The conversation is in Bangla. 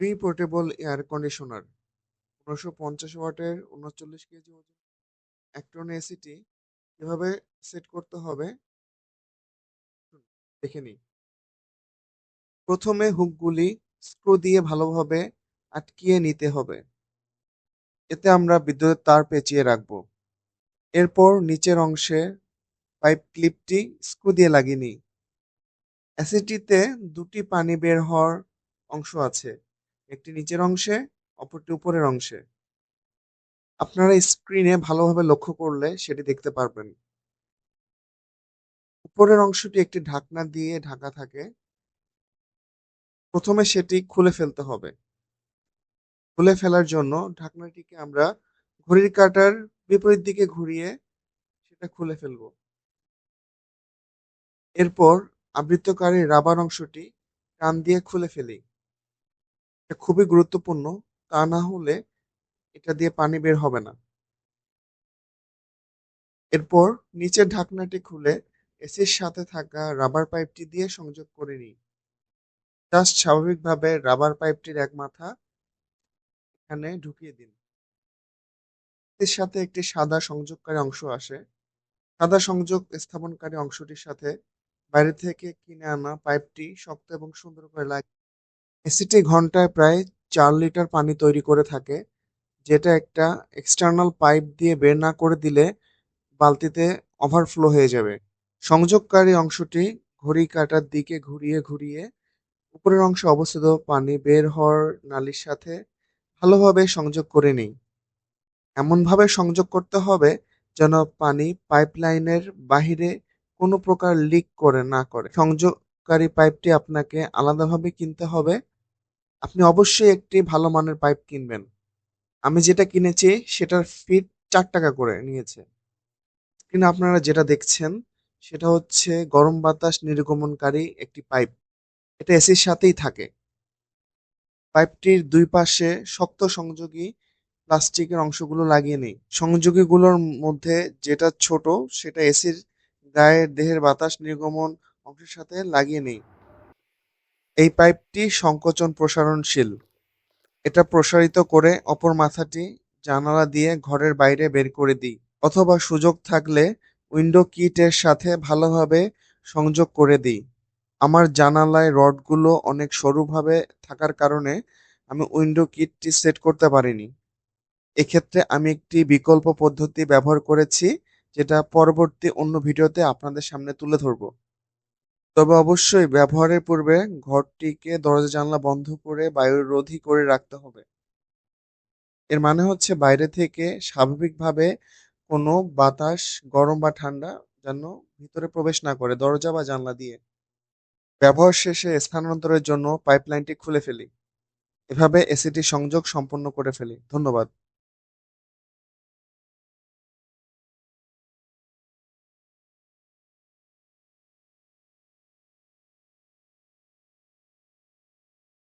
প্রি পোর্টেবল এয়ার কন্ডিশনার পনেরোশো পঞ্চাশ ওয়াটের উনচল্লিশ কেজি ওজন। এসিটি কীভাবে সেট করতে হবে। দেখে নিই। প্রথমে হুকগুলি স্ক্রু দিয়ে ভালোভাবে আটকিয়ে নিতে হবে। এতে আমরা বিদ্যুতের তার পেঁচিয়ে রাখব। এরপর নিচের অংশে পাইপ ক্লিপটি স্ক্রু দিয়ে লাগিয়ে নিই। অ্যাসিডটিতে দুটি পানি বের হওয়ার অংশ আছে। একটি নিচের অংশে, অপরটি উপরের অংশে। আপনারা স্ক্রিনে ভালোভাবে লক্ষ্য করলে সেটি দেখতে পারবেন। উপরের অংশটি একটি ঢাকনা দিয়ে ঢাকা থাকে। প্রথমে সেটি খুলে ফেলতে হবে। খুলে ফেলার জন্য ঢাকনাটিকে আমরা ঘড়ির কাটার বিপরীত দিকে ঘুরিয়ে সেটা খুলে ফেলব। এরপর আবৃতকারী রাবার অংশটি টান দিয়ে খুলে ফেলি। এটা খুবই গুরুত্বপূর্ণ। তা না হলে এটা দিয়ে পানি বের হবে না। এরপর নিচের ঢাকনাটি খুলে এসির সাথে থাকা রাবার পাইপটি দিয়ে সংযোগ করে নিই। জাস্ট স্বাভাবিকভাবে রাবার পাইপটির এক মাথা এখানে ঢুকিয়ে দিন। এর সাথে একটি সাদা সংযোগকারী অংশ আসে। সাদা সংযোগ স্থাপনকারী অংশটির সাথে বাইরে থেকে কিনে আনা পাইপটি শক্ত এবং সুন্দর করে লাগে এসিটি ঘন্টায় প্রায় চার লিটার পানি তৈরি করে থাকে, যেটা একটা এক্সটার্নাল পাইপ দিয়ে বের না করে দিলে বালতিতে ওভারফ্লো হয়ে যাবে। সংযোগকারী অংশটি ঘড়ি কাটার দিকে ঘুরিয়ে ঘুরিয়ে উপরের অংশে অবস্থিত পানি বের হওয়ার নালির সাথে ভালোভাবে সংযোগ করে নিই। এমনভাবে সংযোগ করতে হবে যেন পানি পাইপলাইনের বাহিরে কোনো প্রকার লিক করে না করে। সংযোগকারী পাইপটি আপনাকে আলাদাভাবে কিনতে হবে। আপনি অবশ্যই একটি ভালো মানের পাইপ কিনবেন। আমি যেটা কিনেছি সেটার ফিট চার টাকা করে নিয়েছে। স্ক্রিনে আপনারা যেটা দেখছেন সেটা হচ্ছে গরম বাতাস নির্গমনকারী একটি পাইপ। এটা এসির সাথেই থাকে। পাইপটির দুই পাশে শক্ত সংযোগী প্লাস্টিকের অংশগুলো লাগিয়ে নেই। সংযোগীগুলোর মধ্যে যেটা ছোট সেটা এসির গায়ে দেহের বাতাস নির্গমন অংশের সাথে লাগিয়ে নেই। এই পাইপটি সংকোচন প্রসারণশীল। এটা প্রসারিত করে অপর মাথাটি জানালা দিয়ে ঘরের বাইরে বের করে দিই, অথবা সুযোগ থাকলে উইন্ডো কিটের সাথে ভালোভাবে সংযোগ করে দিই। আমার জানালায় রডগুলো অনেক সরুভাবে থাকার কারণে আমি উইন্ডো কিটটি সেট করতে পারিনি। এক্ষেত্রে আমি একটি বিকল্প পদ্ধতি ব্যবহার করেছি, যেটা পরবর্তী অন্য ভিডিওতে আপনাদের সামনে তুলে ধরব। তবে অবশ্যই ব্যবহারের পূর্বে ঘরটিকে দরজা জানলা বন্ধ করে বায়ুরোধী করে রাখতে হবে। এর মানে হচ্ছে বাইরে থেকে স্বাভাবিকভাবে কোনো বাতাস গরম বা ঠান্ডা যেন ভিতরে প্রবেশ না করে দরজা বা জানলা দিয়ে। ব্যবহার শেষে স্থানান্তরের জন্য পাইপলাইনটি খুলে ফেলি। এভাবে এসিটি সংযোগ সম্পন্ন করে ফেলি। ধন্যবাদ।